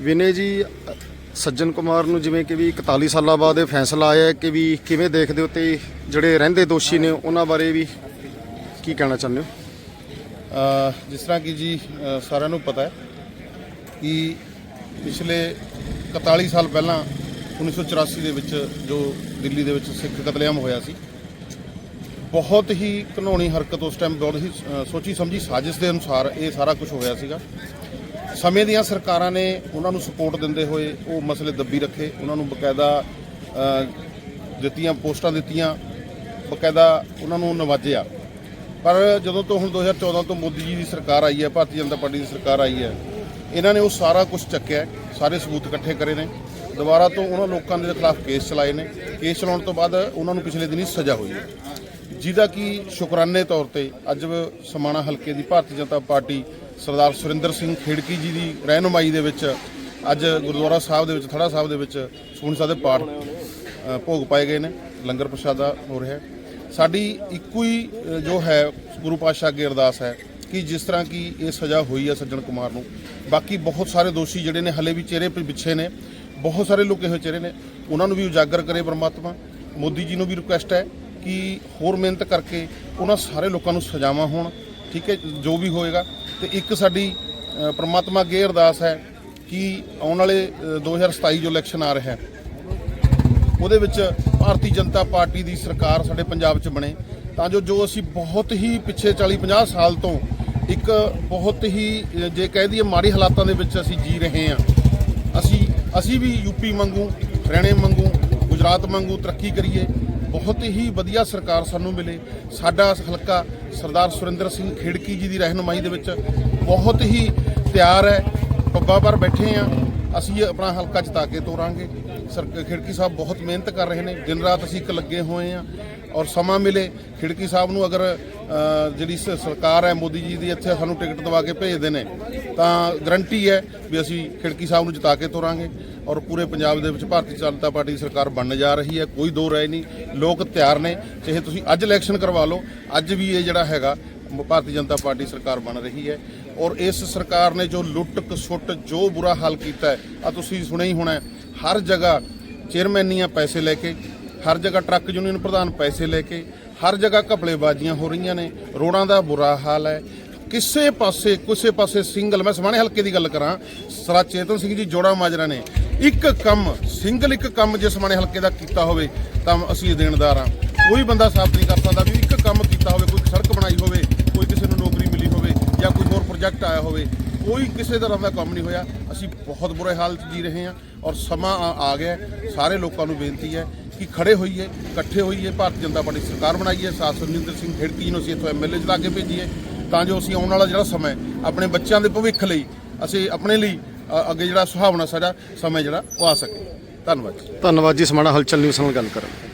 ਵਿਨੇ ਜੀ, ਸੱਜਣ ਕੁਮਾਰ ਨੂੰ ਜਿਵੇਂ ਕਿ ਵੀ 41 ਸਾਲਾਂ ਬਾਅਦ ਇਹ ਫੈਸਲਾ ਆਇਆ ਕਿ ਵੀ ਕਿਵੇਂ ਦੇਖਦੇ ਹੋ ਤੇ ਜਿਹੜੇ ਰਹਿੰਦੇ ਦੋਸ਼ੀ ਨੇ ਉਹਨਾਂ ਬਾਰੇ ਵੀ ਕੀ ਕਹਿਣਾ ਚਾਹੁੰਦੇ ਹੋ? ਜਿਸ ਤਰ੍ਹਾਂ ਕਿ ਜੀ ਸਾਰਿਆਂ ਨੂੰ ਪਤਾ ਹੈ ਕਿ ਪਿਛਲੇ 41 ਸਾਲ ਪਹਿਲਾਂ 1984 ਦੇ ਵਿੱਚ ਜੋ ਦਿੱਲੀ ਦੇ ਵਿੱਚ ਸਿੱਖ ਕਤਲੇਆਮ ਹੋਇਆ ਸੀ, ਬਹੁਤ ਹੀ ਘਨੋਣੀ ਹਰਕਤ ਉਸ ਟਾਈਮ ਬਹੁਤ ਹੀ ਸੋਚੀ ਸਮਝੀ ਸਾਜ਼ਿਸ਼ ਦੇ ਅਨੁਸਾਰ ਇਹ ਸਾਰਾ ਕੁਝ ਹੋਇਆ ਸੀਗਾ। ਸਮੇਂ ਦੀਆਂ ਸਰਕਾਰਾਂ ਨੇ ਉਹਨਾਂ ਨੂੰ ਸਪੋਰਟ ਦਿੰਦੇ ਹੋਏ ਉਹ ਮਸਲੇ ਦੱਬੀ ਰੱਖੇ, ਉਹਨਾਂ ਨੂੰ ਬਕਾਇਦਾ ਦਿੱਤੀਆਂ, ਪੋਸਟਾਂ ਦਿੱਤੀਆਂ, ਬਕਾਇਦਾ ਉਹਨਾਂ ਨੂੰ ਨਵਾਜਿਆ। ਪਰ ਜਦੋਂ ਤੋਂ ਹੁਣ 2014 ਤੋਂ ਮੋਦੀ ਜੀ ਦੀ ਸਰਕਾਰ ਆਈ ਹੈ, ਭਾਰਤੀ ਜਨਤਾ ਪਾਰਟੀ ਦੀ ਸਰਕਾਰ ਆਈ ਹੈ, ਇਹਨਾਂ ਨੇ ਉਹ ਸਾਰਾ ਕੁਝ ਚੱਕਿਆ ਸਾਰੇ ਸਬੂਤ ਇਕੱਠੇ ਕਰੇ ਨੇ। ਦੁਬਾਰਾ ਤੋਂ ਉਹਨਾਂ ਲੋਕਾਂ ਦੇ ਖਿਲਾਫ ਕੇਸ ਚਲਾਏ ਨੇ। ਕੇਸ ਚਲਾਉਣ ਤੋਂ ਬਾਅਦ ਉਹਨਾਂ ਨੂੰ ਪਿਛਲੇ ਦਿਨੀ ਸਜ਼ਾ ਹੋਈ ਹੈ। ਜਿਹਦਾ ਕਿ ਸ਼ੁਕਰਾਨੇ ਤੌਰ ਤੇ ਅੱਜ ਸਮਾਣਾ ਹਲਕੇ ਦੀ ਭਾਰਤੀ ਜਨਤਾ ਪਾਰਟੀ ਸਰਦਾਰ ਸੁਰਿੰਦਰ ਸਿੰਘ ਖੇੜਕੀ ਜੀ ਦੀ ਰਹਿਨੁਮਾਈ ਦੇ ਵਿੱਚ ਅੱਜ ਗੁਰਦੁਆਰਾ ਸਾਹਿਬ ਦੇ ਵਿੱਚ, ਥੜਾ ਸਾਹਿਬ ਦੇ ਵਿੱਚ ਸੁਖਮਨੀ ਸਾਹਿਬ ਦੇ ਪਾਠ ਭੋਗ ਪਾਏ ਗਏ ਨੇ, ਲੰਗਰ ਪ੍ਰਸ਼ਾਦਾ ਹੋ ਰਿਹਾ ਸਾਡੀ ਇੱਕੋ ਹੀ ਜੋ ਹੈ, ਗੁਰੂ ਪਾਤਸ਼ਾਹ ਅੱਗੇ ਅਰਦਾਸ ਹੈ ਕਿ ਜਿਸ ਤਰ੍ਹਾਂ ਕਿ ਇਹ ਸਜ਼ਾ ਹੋਈ ਹੈ ਸੱਜਣ ਕੁਮਾਰ ਨੂੰ। ਬਾਕੀ ਬਹੁਤ ਸਾਰੇ ਦੋਸ਼ੀ ਜਿਹੜੇ ਨੇ, ਹਲੇ ਵੀ ਚਿਹਰੇ ਪਿ- ਪਿੱਛੇ ਨੇ। ਬਹੁਤ ਸਾਰੇ ਲੁਕੇ ਹੋਏ ਚਿਹਰੇ ਨੇ। ਉਹਨਾਂ ਨੂੰ ਵੀ ਉਜਾਗਰ ਕਰੇ ਪਰਮਾਤਮਾ। ਮੋਦੀ ਜੀ ਨੂੰ ਵੀ ਰਿਕੁਐਸਟ ਹੈ ਕਿ ਹੋਰ ਮਿਹਨਤ ਕਰਕੇ ਉਹਨਾਂ ਸਾਰੇ ਲੋਕਾਂ ਨੂੰ ਸਜ਼ਾਵਾਂ ਹੋਣ। ਠੀਕ ਹੈ, ਜੋ ਵੀ ਹੋਏਗਾ। ਤੇ ਇੱਕ ਸਾਡੀ ਅ, ਪ੍ਰਮਾਤਮਾ ਅੱਗੇ ਅਰਦਾਸ ਹੈ ਕਿ ਆਉਣ ਵਾਲੇ ਅ, 2027 ਜੋ ਇਲੈਕਸ਼ਨ ਆ ਰਿਹਾ ਹੈ ਉਹਦੇ ਵਿੱਚ ਭਾਰਤੀ ਜਨਤਾ ਪਾਰਟੀ ਦੀ ਸਰਕਾਰ ਸਾਡੇ ਪੰਜਾਬ 'ਚ ਬਣੇ। ਤਾਂ ਜੋ ਜੋ ਅਸੀਂ ਬਹੁਤ ਹੀ ਪਿੱਛੇ 40 50 ਸਾਲ ਤੋਂ ਇੱਕ ਬਹੁਤ ਹੀ ਜੇ ਕਹਿ ਦਈਏ ਮਾੜੀ ਹਾਲਾਤਾਂ ਦੇ ਵਿੱਚ ਅਸੀਂ ਜੀ ਰਹੇ ਹਾਂ। ਅਸੀਂ ਅਸੀਂ ਵੀ ਯੂਪੀ ਮੰਗੂ ਹਰਿਆਣੇ ਮੰਗੂ ਗੁਜਰਾਤ ਮੰਗੂ ਤਰੱਕੀ ਕਰੀਏ। ਬਹੁਤ ਹੀ ਵਧੀਆ ਸਰਕਾਰ ਸਾਨੂੰ ਮਿਲੇ। ਸਾਡਾ ਹਲਕਾ ਸਰਦਾਰ ਸੁਰਿੰਦਰ ਸਿੰਘ ਖੇੜਕੀ ਜੀ ਦੀ ਰਹਿਨੁਮਾਈ ਦੇ ਵਿੱਚ ਬਹੁਤ ਹੀ ਤਿਆਰ ਹੈ। ਪੱਬਾਂ ਪਰ ਬੈਠੇ ਆ ਅਸੀਂ ਆਪਣਾ ਹਲਕਾ ਜਿਤਾ ਕੇ ਤੋਰਾਂਗੇ। ਸਰ, ਖਿੜਕੀ ਸਾਹਿਬ ਬਹੁਤ ਮਿਹਨਤ ਕਰ ਰਹੇ ਨੇ। ਦਿਨ ਰਾਤ ਅਸੀਂ ਇੱਕ ਲੱਗੇ ਹੋਏ ਆ ਔਰ ਸਮਾਂ ਮਿਲੇ। ਖਿੜਕੀ ਸਾਹਿਬ ਨੂੰ ਅਗਰ ਜਿਹੜੀ ਸ- ਸਰਕਾਰ ਹੈ ਮੋਦੀ ਜੀ ਦੀ, ਇੱਥੇ ਸਾਨੂੰ ਟਿਕਟ ਦਵਾ ਕੇ ਭੇਜਦੇ ਨੇ, ਤਾਂ ਗਰੰਟੀ ਹੈ ਵੀ ਅਸੀਂ ਖਿੜਕੀ ਸਾਹਿਬ ਨੂੰ ਜਿਤਾ ਕੇ ਤੋਰਾਂਗੇ ਔਰ ਪੂਰੇ ਪੰਜਾਬ ਦੇ ਵਿੱਚ ਭਾਰਤੀ ਜਨਤਾ ਪਾਰਟੀ ਦੀ ਸਰਕਾਰ ਬਣਨ ਜਾ ਰਹੀ ਹੈ। ਕੋਈ ਦੋ ਰਾਏ ਨਹੀਂ। ਲੋਕ ਤਿਆਰ ਨੇ। ਚਾਹੇ ਤੁਸੀਂ ਅੱਜ ਇਲੈਕਸ਼ਨ ਕਰਵਾ ਲਓ, ਅੱਜ ਵੀ ਇਹ ਜਿਹੜਾ ਹੈਗਾ ਭਾਰਤੀ ਜਨਤਾ ਪਾਰਟੀ ਸਰਕਾਰ ਬਣ ਰਹੀ ਹੈ ਔਰ ਇਸ ਸਰਕਾਰ ਨੇ ਜੋ ਲੁੱਟ ਕਸੁੱਟ ਜੋ ਬੁਰਾ ਹਾਲ ਕੀਤਾ ਹੈ ਆ ਤੁਸੀਂ ਸੁਣਿਆ ਹੀ ਹੋਣਾ ਹਰ ਜਗ੍ਹਾ ਚੇਅਰਮੈਨੀਆਂ ਪੈਸੇ ਲੈ ਕੇ, ਹਰ ਜਗ੍ਹਾ ਟਰੱਕ ਯੂਨੀਅਨ ਪ੍ਰਧਾਨ ਪੈਸੇ ਲੈ ਕੇ, ਹਰ ਜਗ੍ਹਾ ਘਪਲੇਬਾਜ਼ੀਆਂ ਹੋ ਰਹੀਆਂ ਨੇ ਰੋਡਾਂ ਦਾ ਬੁਰਾ ਹਾਲ ਹੈ। ਕਿਸੇ ਪਾਸੇ ਕਿਸੇ ਪਾਸੇ ਸਿੰਗਲ, ਮੈਂ ਸਮਾਣੇ ਹਲਕੇ ਦੀ ਗੱਲ ਕਰਾਂ ਸਰਾ ਚੇਤਨ ਸਿੰਘ ਜੀ ਜੋੜਾ ਮਾਜਰਾ ਨੇ, ਇੱਕ ਕੰਮ, ਸਿੰਗਲ ਇੱਕ ਕੰਮ ਜੇ ਸਮਾਣੇ ਹਲਕੇ ਦਾ ਕੀਤਾ ਹੋਵੇ, ਤਾਂ ਅਸੀਂ ਦੇਣਦਾਰ ਹਾਂ। ਕੋਈ ਬੰਦਾ ਸਾਫ਼ ਨਹੀਂ ਕਰ ਸਕਦਾ ਵੀ ਇੱਕ ਕੰਮ ਕੀਤਾ ਹੋਵੇ, ਕੋਈ ਸੜਕ ਬਣਾਈ ਹੋਵੇ ਕੋਈ ਕਿਸੇ ਨੂੰ ਨੌਕਰੀ ਮਿਲੀ ਹੋਵੇ ਜਾਂ ਕੋਈ ਹੋਰ ਪ੍ਰੋਜੈਕਟ ਆਇਆ ਹੋਵੇ ਕੋਈ ਕਿਸੇ ਤਰ੍ਹਾਂ ਦਾ ਕੰਮ ਨਹੀਂ ਹੋਇਆ। ਅਸੀਂ ਬਹੁਤ ਬੁਰੇ ਹਾਲ 'ਚ ਜੀ ਰਹੇ ਹਾਂ ਔਰ ਸਮਾਂ ਆ- ਆ ਗਿਆ ਸਾਰੇ ਲੋਕਾਂ ਨੂੰ ਬੇਨਤੀ ਹੈ ਕਿ ਖੜੇ ਹੋਈਏ ਇਕੱਠੇ ਹੋਈਏ। ਭਾਰਤੀ ਜਨਤਾ ਪਾਰਟੀ ਸਰਕਾਰ ਬਣਾਈਏ। ਸਾਥ ਸੁਰਿੰਦਰ ਸਿੰਘ ਖੇੜਕੀ ਜੀ ਨੂੰ ਅਸੀਂ ਇੱਥੋਂ ਐਮਐਲਏ ਜਿਤਾ ਕੇ ਭੇਜੀਏ। ਤਾਂ ਜੋ ਅਸੀਂ ਆਉਣ ਵਾਲਾ ਜਿਹੜਾ ਸਮਾਂ ਹੈ, ਆਪਣੇ ਬੱਚਿਆਂ ਦੇ ਭਵਿੱਖ ਲਈ ਅਸੀਂ ਆਪਣੇ ਲਈ ਅੱਗੇ ਜਿਹੜਾ ਸੁਹਾਵਣਾ ਸਾਡਾ ਸਮਾਂ ਜਿਹੜਾ ਉਹ ਆ ਸਕੇ। ਧੰਨਵਾਦ ਜੀ। ਧੰਨਵਾਦ ਜੀ। ਸਮਾਣਾ ਹਲਚਲ ਨਿਊਜ਼ ਨਾਲ ਗੱਲ ਕਰਨ